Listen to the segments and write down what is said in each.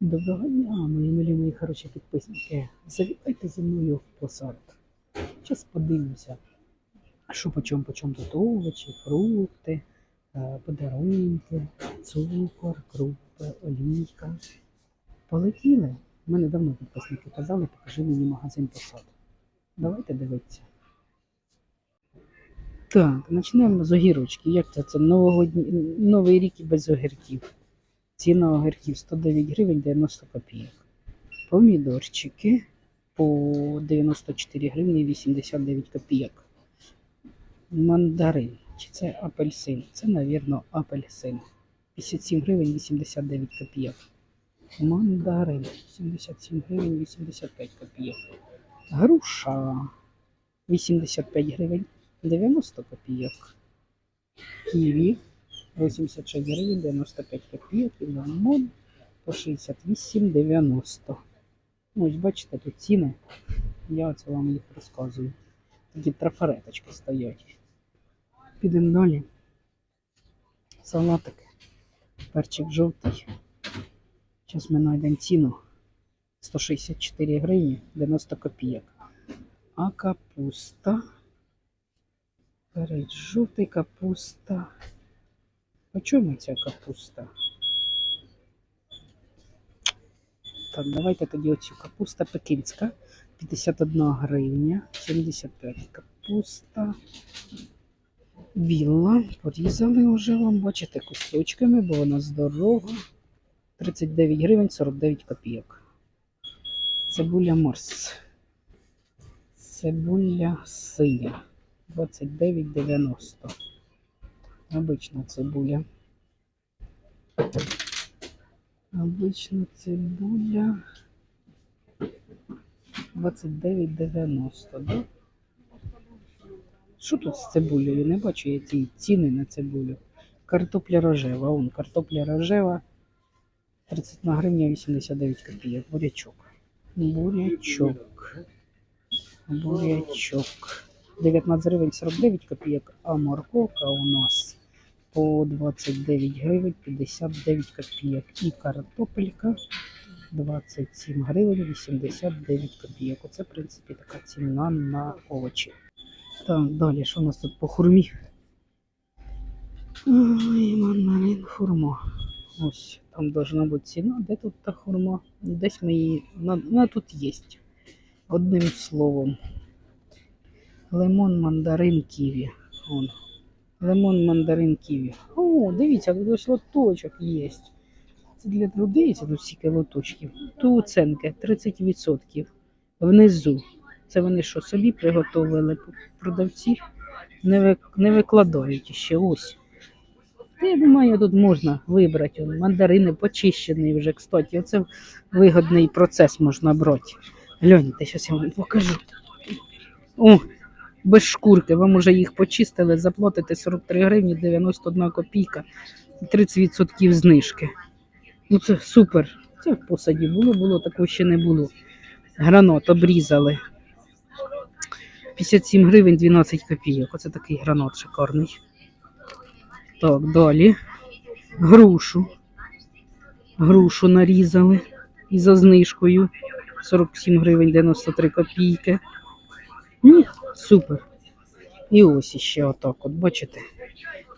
Доброго дня, мої милі мої хороші підписники. Завітайте зі мною в посад. Зараз подивимося, що по чому, тут овочі, фрукти, е, подарунки, цукор, крупи, олійка. Полетіли. Мене давно підписники казали, покажи мені магазин посад. Давайте дивитися. Так, почнемо з огірочки. Як це? Це новогодні... новий рік і без огірків. Ціна огірків 109 гривень 90 копійок. Помідорчики по 94 гривні 89 копійок. Мандарин. Чи це апельсин? Це, мабуть, апельсин. 57 гривень 89 копійок. Мандарин 77 гривень 85 копійок. Груша 85 гривень 90 копійок. Ківі 86 гривень 95 копійок і лимон по 68,90. Ну, ось бачите, тут ціни. Я оце вам їх розказую. Такі трафареточки стоять. Підемо далі. Салатики. Перчик жовтий. Зараз ми знайдемо ціну. 164 гривні 90 копійок. А капуста. Перець жовтий капуста. По чому ця капуста? Так, давайте тоді оцю капуста пекінська. 51 гривня, 75 капуста. Біла. Порізали вже вам, бачите, кусочками, бо вона здорова. 39 гривень 49 копійок. Цибуля морс. Цибуля синя. 29,90. Обична цибуля. Обична цибуля 29,90, да? Що тут з цибулею? Не бачу я ці ціни на цибулю. Картопля рожева. Вон картопля рожева 31 гривня 89 копійок. Бурячок. Бурячок. Бурячок. 19 гривень 49 копійок, а морковка у нас по 29 гривень 59 копійок. І картопелька 27 гривень 89 копійок. Оце, в принципі, така ціна на овочі. Так, далі, що у нас тут по хурмі? Ой, мандарин, хурма. Ось, там должна бути ціна. Де тут та хурма? Десь ми її. Вона, тут є. Одним словом. Лимон, мандарин, ківі. Вон. Лимон, мандарин, ківі. О, дивіться, тут лоточок є. Це для людей, тут стільки лоточків. Тут оценки 30%. Внизу. Це вони що, собі приготовили продавці? Не викладають ще ось. Та я думаю, тут можна вибрати. Мандарини почищені вже, кстати. Оце вигодний процес можна брати. Гляньте, зараз я вам покажу. О, без шкурки. Вам уже їх почистили, заплатите 43 гривні 91 копійка і 30% знижки. Ну це супер. Це в посаді було, було, такого ще не було. Гранат обрізали. 57 гривень 12 копійок. Оце такий гранат шикарний. Так, далі. Грушу. Грушу нарізали і за знижкою 47 гривень 93 копійки. Ні, супер. І ось іще отак, от бачите.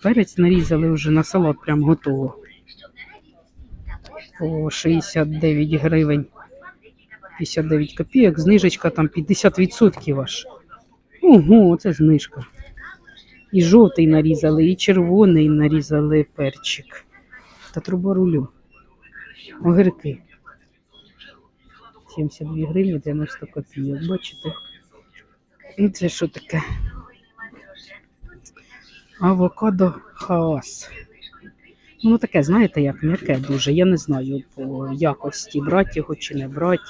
Перець нарізали вже на салат, прям готово. По 69 гривень 59 копійок. Знижечка там 50% аж. Ого, це знижка. І жовтий нарізали, і червоний нарізали перчик. Та труба рулю. Огірки. 72 гривні 90 копійок. Бачите? І це що таке? Авокадо хаос. Ну, таке, знаєте, як м'яке дуже. Я не знаю по якості брати його чи не брати.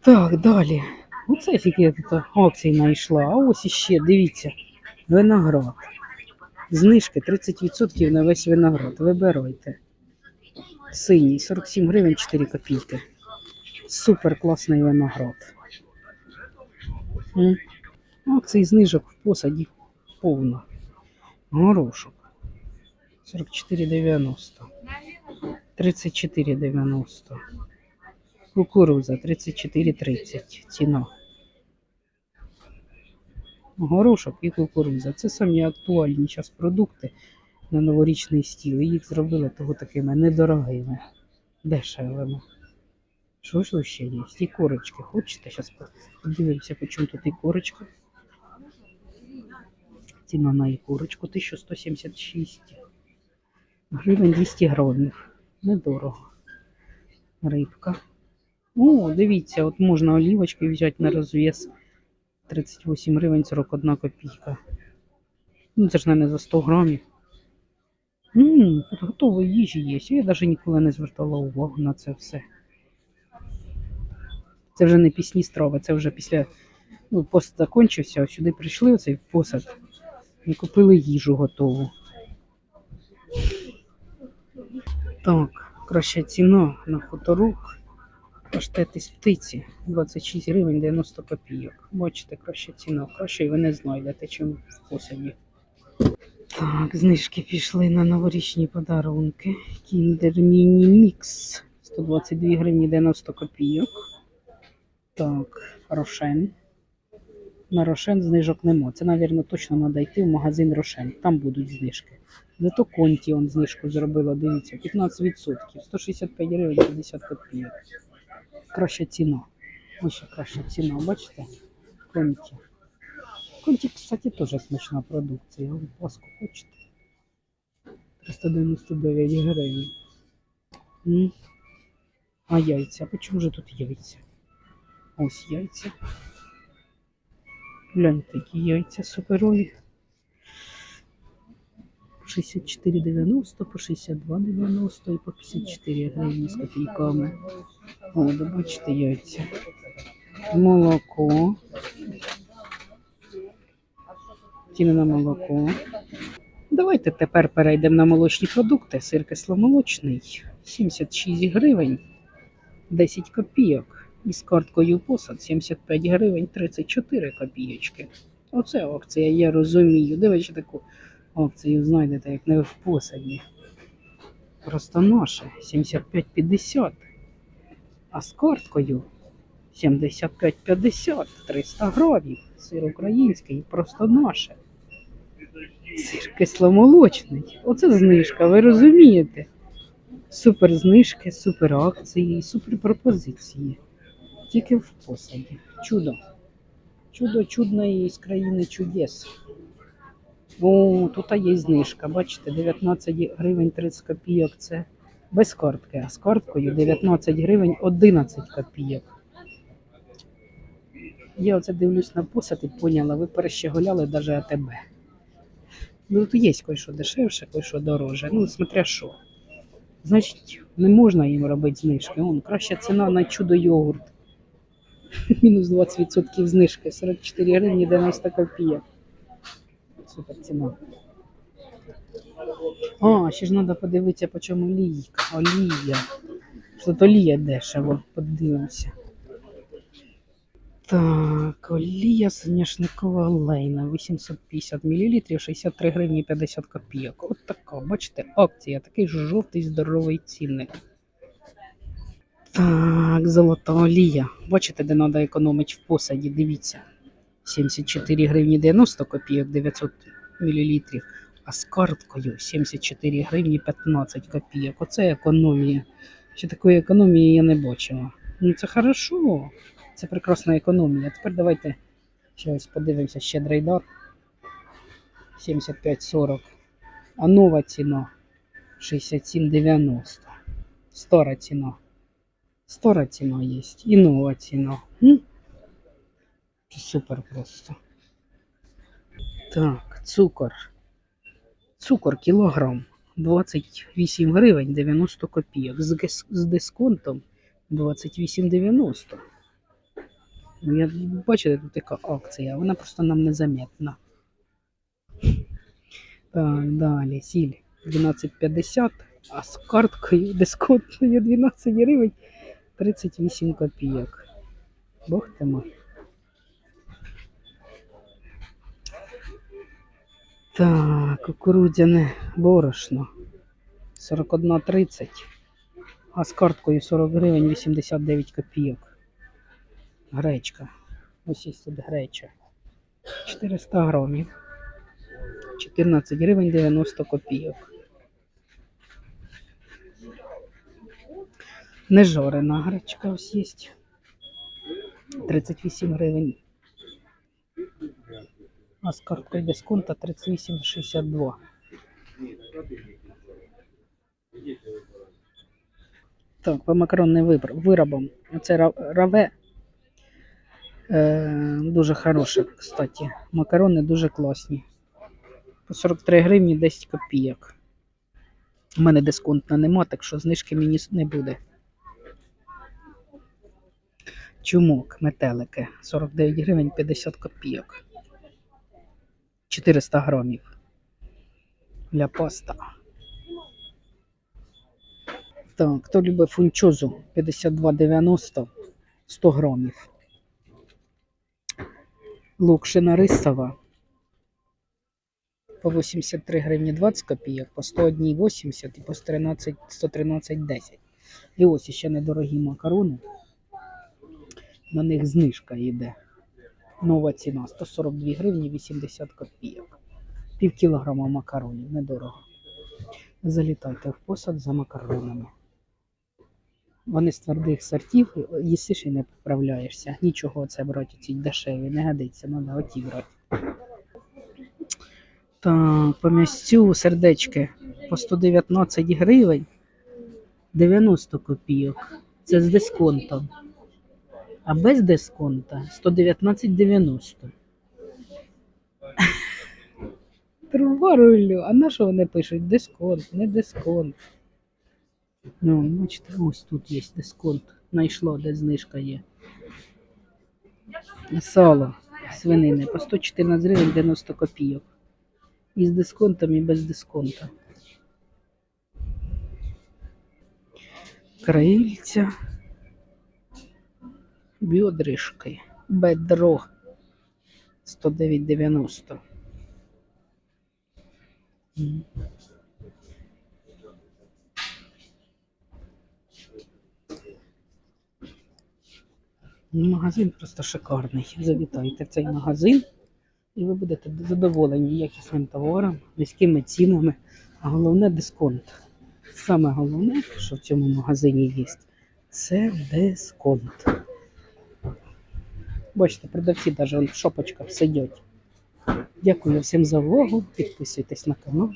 Так, далі. Оце тільки я тут акцій знайшла. А ось іще, дивіться, виноград. Знижки 30% на весь виноград. Вибирайте. Синій 47 гривень 4 копійки. Супер класний виноград. М. Акцій знижок в посаді повно. Горошок 44,90. 34,90. Кукуруза 34,30. Ціна. Горошок і кукуруза. Це самі актуальні зараз продукти на новорічний стіл. Їх зробили того такими недорогими, дешевими. Ще є? І корочки. Хочете? Зараз подивимося, по чому тут і корочка. Ціна на ікорочку 1176 гривень 200 грамів. Недорого. Рибка. О, дивіться, от можна олівочки взяти на розв'яз. 38 гривень 41 копійка. Ну, це ж не за 100 грамів. Ммм, тут готової їжі є. Я навіть ніколи не звертала увагу на це все. Це вже не пісні страви, це вже після ну, пост закінчився, сюди прийшли оцей посад і купили їжу готову. Так, краща ціна на хуторок. Паштет із птиці 26 гривень 90 копійок. Бачите, краща ціна. Кращої ви не знайдете, чим в посаді. Так, знижки пішли на новорічні подарунки. Kinder Mini Mix 122 гривні 90 копійок. Так, Рошен. На Рошен знижок нема. Це, мабуть, точно треба йти в магазин Рошен. Там будуть знижки. Зато Конті он знижку зробила, дивіться, 15%, 165 гривень 50 копійок. Краща ціна. Ось ще краща ціна, бачите? Конті. Конті, кстати, теж смачна продукція. Ви паску хочете? 399 гривень. А яйця? А чому же тут яйця? Ось яйця. Гляньте, які яйця суперові. 64,90, по 62,90 і по 54 гривні з копійками. О, да бачите яйця. Молоко. Ціни на молоко. Давайте тепер перейдемо на молочні продукти. Сир кисломолочний 76 гривень 10 копійок. Із карткою посад 75 гривень 34 копійочки. Оце акція, я розумію. Дивіться таку акцію знайдете, як не в посаді. Просто наше 75,50. А з карткою 75,50, 300 грамів. Сир український, просто наше. Сир кисломолочний. Оце знижка, ви розумієте? Супер знижки, супер акції, супер пропозиції. Тільки в посаді. Чудо. Чудо чудне із країни чудес. О, тут є знижка. Бачите, 19 гривень 30 копійок це без картки, а з карткою 19 гривень 11 копійок. Я оце дивлюсь на посад і поняла, ви перещеголяли навіть АТБ. Ну, тут є кое-що дешевше, кое-що дороже. Ну, смотря що. Значить, не можна їм робити знижки. Вон, краща ціна на чудо йогурт. Мінус 20% знижки, 44 гривні 90 копійок. Супер ціна. А, ще ж треба подивитися, по чому олійка. Олія. Що тут олія дешево, подивимося. Так, олія соняшникова олейна, 850 мл, 63 гривні 50 копійок. От така, бачите, акція, такий жовтий здоровий цінник. Так, золота олія. Бачите, де треба економити в посаді, дивіться. 74 гривні 90 копійок 900 мл, а з карткою 74 гривні 15 копійок. Оце економія. Ще такої економії я не бачила. Ну це хорошо. Це прекрасна економія. Тепер давайте ще ось подивимося щедрий дар. 75,40. А нова ціна 67,90. Стара ціна. Стара ціна є. І нова ціна. М? Супер просто. Так, цукор. Цукор кілограм 28 гривень 90 копійок. З, з дисконтом 28,90. Ну, я бачите, тут така акція, вона просто нам незаметна. Так, далі, сіль 12,50, а з карткою дисконтною 12 гривень 38 копійок. Бог мой. Так, кукурудзяне борошно 41,30. А з карткою 40 гривень 89 копійок. Гречка. Ось є тут греча. 400 грамів. 14 гривень 90 копійок. Нежорена гречка ось є. 38 гривень. А з карткою дисконта 38,62. Так, по макаронним виробам. Оце раве. Е, дуже хороше, кстати. Макарони дуже класні. По 43 гривні 10 копійок. У мене дисконтна нема, так що знижки мені не буде. Чумок, метелики. 49 гривень 50 копійок. 400 грамів. Для паста. Так, хто любить фунчозу 52,90 100 грамів. Лукшина рисова по 83 гривні 20 копійок, по 101,80 і по 113 113,10. І ось ще недорогі макарони. На них знижка йде. Нова ціна 142 гривні 80 копійок. Пів кілограма макаронів, недорого. Залітайте в посад за макаронами. Вони з твердих сортів, їсиш і не поправляєшся. Нічого це брати ці дешеві, не годиться, треба оті брати. Так, по м'ясцю сердечки по 119 гривень 90 копійок. Це з дисконтом. А без дисконта 119,90. Труба рулю. А на що вони пишуть? Дисконт, не дисконт. Ну, бачите, ось тут є дисконт. Найшло, де знижка є. Сало свинини по 114 гривень 90 копійок. І з дисконтом, і без дисконта. Крильця. Бьодришки. Бедро 109,90. Ну, Магазин просто шикарний. Завітайте в цей магазин, і ви будете задоволені якісним товаром, низькими цінами, а головне дисконт. Саме головне, що в цьому магазині є, це дисконт. Бачите, продавці навіть в шопочках сидять. Дякую всім за увагу. Підписуйтесь на канал,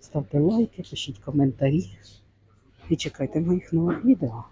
ставте лайки, пишіть коментарі і чекайте моїх нових відео.